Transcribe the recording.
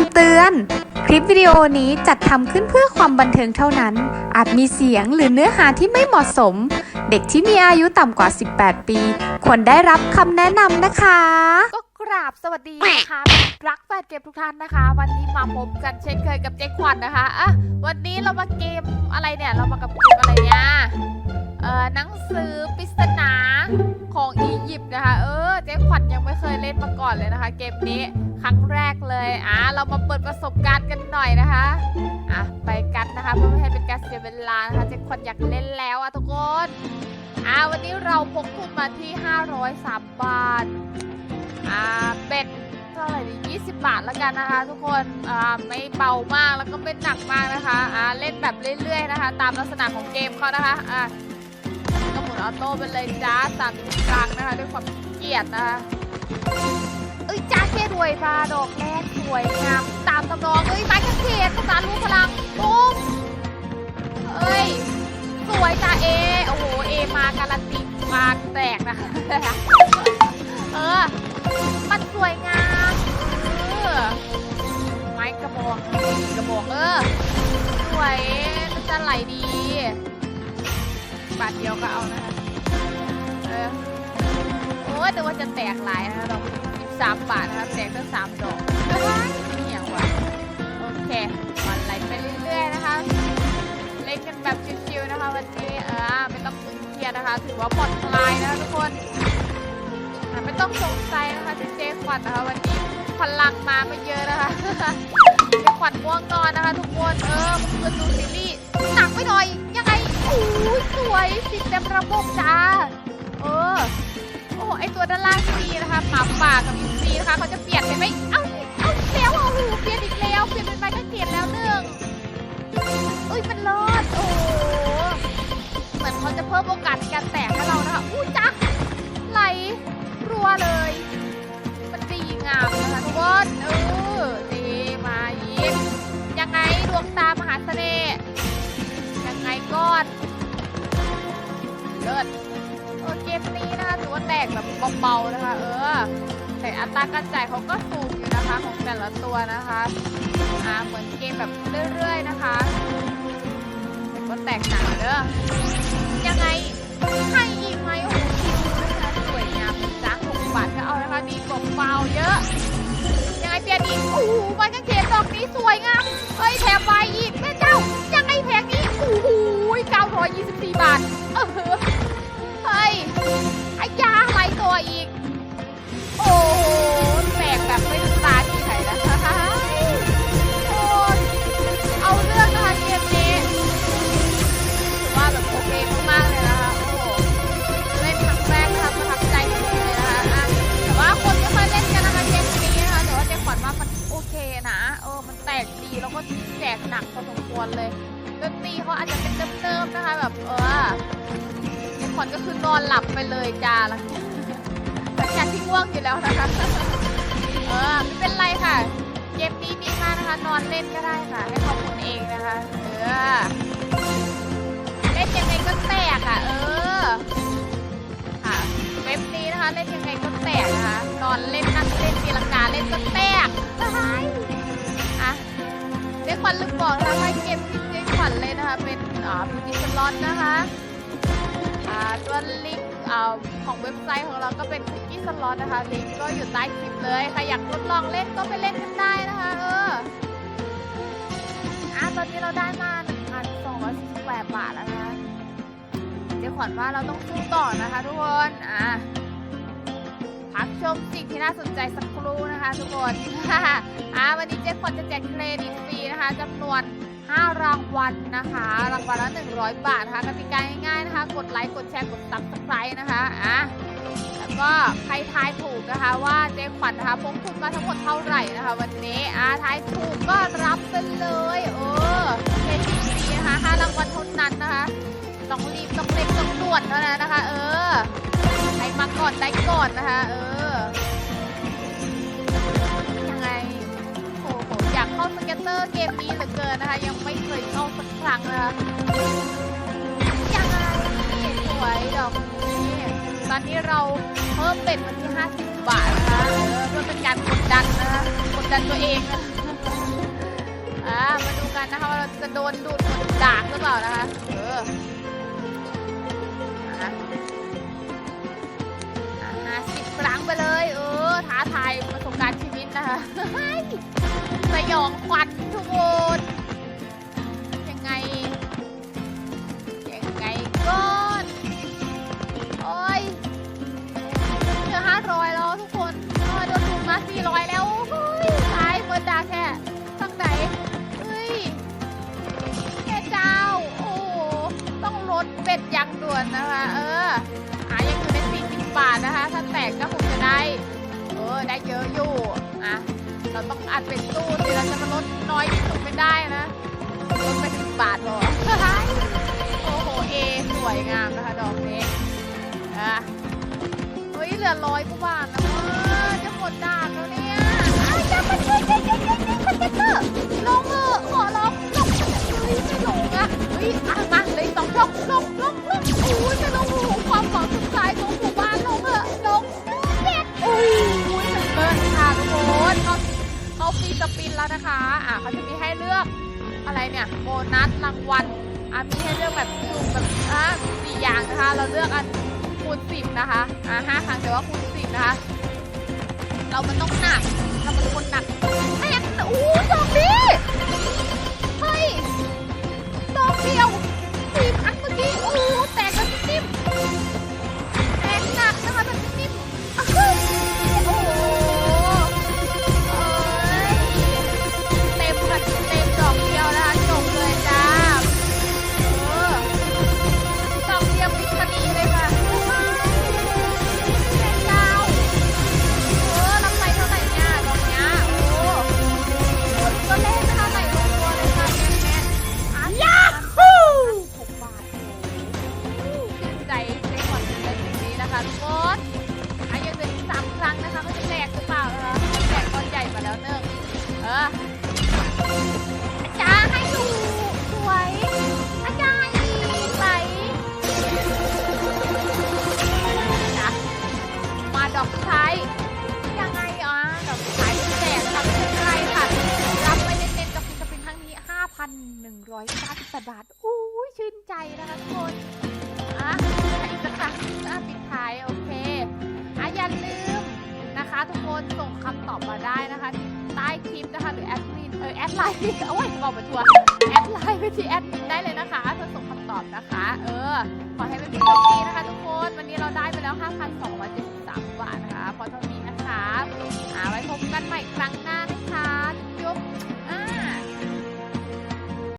ำเตือน คลิปวิดีโอนี้จัดทำขึ้นเพื่อความบันเทิงเท่านั้น อาจมีเสียงหรือเนื้อหาที่ไม่เหมาะสม เด็กที่มีอายุต่ำกว่า 18 ปี ควรได้รับคำแนะนำนะคะ ก็กราบสวัสดีนะคะรักแฟนเกมทุกท่านนะคะ วันนี้มาพบกันเช่นเคยกับเจ๊ขวัญนะคะอะวันนี้เรามาเกมอะไรเนี่ย เรามากับเกมอะไรเนี่ยเอ่อหนังสือปริศนาของอียิปต์นะคะ เออ เจ๊ขวัญยังไม่เคยเล่นมาก่อนเลยนะคะ เกมนี้ครั้งแรกเลยอะ เรามาเปิดประสบการณ์กันหน่อยนะคะ อะ ไปกันนะคะเพื่อไม่ให้เป็นการเสียเวลานะคะเจ๊ขวัญอยากเล่นแล้วอะทุกคน อะวันนี้เราพกทุนมาที่ 503 บาท อ่าเป็ดเท่าไหร่ดี20 บาทแล้วกันนะคะ ทุกคน อ่าไม่เบามากแล้วก็ไม่หนักมากนะคะ อ่าเล่นแบบเรื่อยๆนะคะ ตามลักษณะของเกมเขานะคะ อ่าก็หมุนออโต้ไปเลยจ้าสามกลางนะคะด้วยความเกียจนะคะ เอ้ยจ้าเท่รวยมาดอกแรกสวยงามตามตำนองเอ้ยไม้กางเขนภาษาลูกพลังปุ๊บเอ้ย สวยจ้าเอ โอ้โห เอมาการันตีมาแตกนะ เออ มันสวยงามเออไม้กระบอกกระบอกเออ สวยมันจะไหลดี บาทเดียวก็เอานะคะ เออ โอ้แต่ว่าจะแตกหลายนะคะดอก สิบามบาทนะคะแตกตั้งสามดอกเฮ้ยเหี่ยวว่ะโอเควันไหลไปเรื่อยๆนะคะเล่นกันแบบชิวๆนะคะ วันนี้เออไม่ต้องเครียดนะคะ ถือว่าผ่อนคลายนะคะทุกคนไม่ต้องสงสัยนะคะเจเจขวัญนะคะวันนี้พลังมาไม่เยอะนะคะเจขวัญง่วงนอนนะคะ ทุกคนเออเมื่อคืนดูซีรีส์หนักไปหน่อยยังไงโอ้ยสวยสิเต็มระบบจ้าเออ โอ้โหไอตัวด้านล่างซีนะคะหมาป่ากับซีนะคะเขาจะเปลี่ยนเห็นไหมเอ้าเอาแล้วอะโอ้โหเปลี่ยนอีกแล้วเปลี่ยนเป็นไม้กางเขนแล้วหนึ่งเอ้ยมันรอดโอ้โหเหมือนเขาจะเพิ่มโอกาสในการแตกให้เรานะคะอุ้จ้าไหลรัวเลย มันดีงามนะคะทุกคนเออดีมาอีกยังไงดวงตามหาเสน่ห์ยังไงก้อนเลิศเอเกมนี้นะค แตกแบบเบาๆนะคะ เออ แต่อัตราการจ่ายเขาก็สูงอยู่นะคะของแต่ละตัวนะคะอ่าเหมือนเกมแบบเรื่อยๆนะคะแต่ก็แตกหนักเด้อยังไงให้อีกไหมโอ้โหคิวนะคะสวยงามจ้าหกบาทก็เอานะคะมีกบเปล่าเยอะยังไงเปลี่ยนอีกโอ้โหใบกางเขนดอกนี้สวยงามเฮ้ย แล้วก็แจกหนักพอสมควรเลยดนตรีเขาอาจจะเป็นเติมๆนะคะแบบเออเจขวัญก็คือนอนหลับไปเลยจ้าหลังหลังจากที่ง่วงอยู่แล้วนะคะเออไม่เป็นไรค่ะเกมนี้ดีมากนะคะ นอนเล่นก็ได้ค่ะ ให้เขาหมุนเองนะคะเออเล่นยังไงก็แตกอะเออค่ะเว็บนี้นะคะเล่นยังไงก็แตกนะคะนอนเล่นนั่งเล่นตีลังกาเล่นก็แตกตาย ขวัญลืมบอกนะคะว่าเกมที่เจขวัญเลยนะคะ เป็นอ่าพิจิสล็อตนะคะอ่าตัวลิงก์อ่าของเว็บไซต์ของเราก็เป็นคุกกี้สล็อตนะคะลิงก์ก็อยู่ใต้คลิปเลยใครอยากทดลองเล่นก็ไปเล่นกันได้นะคะเอออะตอนนี้เราได้มา1,248บาทแล้วนะคะเดี๋ยวขวัญว่าเราต้องสู้ต่อนะคะทุกคนอะพักชมสิ่งที่น่าสนใจสักครู่นะคะ ทุกคนอะวันนี้เจ๊ขวัญจะแจกเครดิตฟรีนะคะ จำนวน 5 รางวัลนะคะ รางวัลละ 100 บาทนะคะกติกาง่ายๆนะคะ กดไลค์ กดแชร์ กด subscribe นะคะอะแล้วก็ใครทายถูกนะคะว่าเจ๊ขวัญนะคะพกทุนมาทั้งหมดเท่าไหร่นะคะ วันนี้อ่าทายถูกก็รับไปเลยเออเครดิตฟรีนะคะห้ารางวัลเท่านั้นนะคะต้องรีบต้องเร่งต้องด่วนเท่านั้นนะคะ เออใครมาก่อนได้ก่อนนะคะ เออ เข้าสเก็ตเตอร์เกมนี้เหลือเกินนะคะ ยังไม่เคยเข้าสักครั้งนะคะยังไงสวยดอกนี้ตอนนี้เราเพิ่มเบ็ดมาที่ 50 บาทนะคะเพื่อเป็นการกดดันนะคะกดดันตัวเองนะกันนะคะว่าเราจะโดนดูดหมดดากหรือเปล่านะคะเออห้าสิบครั้งไปเลย เออท้าทายประสบการณ์ชีวิตนะคะ สยองขวัญทุกคนยังไง ยังไงก่อนโอ้ยเจอห้าร้อยแล้วทุกคนโอ้ยโดนถูกมาสี่ร้อยแล้วเฮ้ยตายเปิดดาแค่ทางไหนเฮ้ยแค่เจ้า โอ้โหต้องลดเป็ดอย่างด่วนนะคะ เออหายังอยู่ในสี่สิบบาทนะคะ ถ้าแตกก็คงจะได้ เออ ได้เยอะอยู่ อะ เราต้องอัดเป็นตู้สิเราจะมาลดน้อยที่สุดไม่ได้นะลดไปสิบบาทพอโอ้โหเอสวยงามนะคะดอกนี้อะเฮ้ยเหลือร้อยกว่าบาทนะเว้ยจะหมดด่านแล้วเนี่ยอ้าวจะมาช่วยช่วยช่วยช่วยช่วยคอนเทนเนอร์ลงเออขอลงลงเฮ้ยไม่ลงอะเฮ้ย อะเขาจะมีให้เลือกอะไรเนี่ยโบนัสรางวัลอะมีให้เลือกแบบสุ่มแบบอะสี่อย่างนะคะ เราเลือกอันคูณสิบนะคะอะห้าครั้งแต่ว่าคูณสิบนะคะ เรามันต้องหนักเราเป็นคนหนักแม่งอู้ดอกนี้ 5,198 บาทอู้ยชื่นใจนะคะทุกคนอะอีกสักครั้งอะปิดท้าย โอเคอะอย่าลืมนะคะ ทุกคนส่งคำตอบมาได้นะคะ ใต้คลิปนะคะ หรือแอดมินเออแอดไลน์โอ้ยบอกมาทัวร์แอดไลน์ไปที่แอดมินได้เลยนะคะเพื่อส่งคำตอบนะคะ เออ ขอให้เป็นผู้โชคดีนะคะ ทุกคน วันนี้เราได้ไปแล้ว 5,273 บาทนะคะ พอเท่านี้นะคะอ่าไว้พบกันใหม่ครั้งหน้า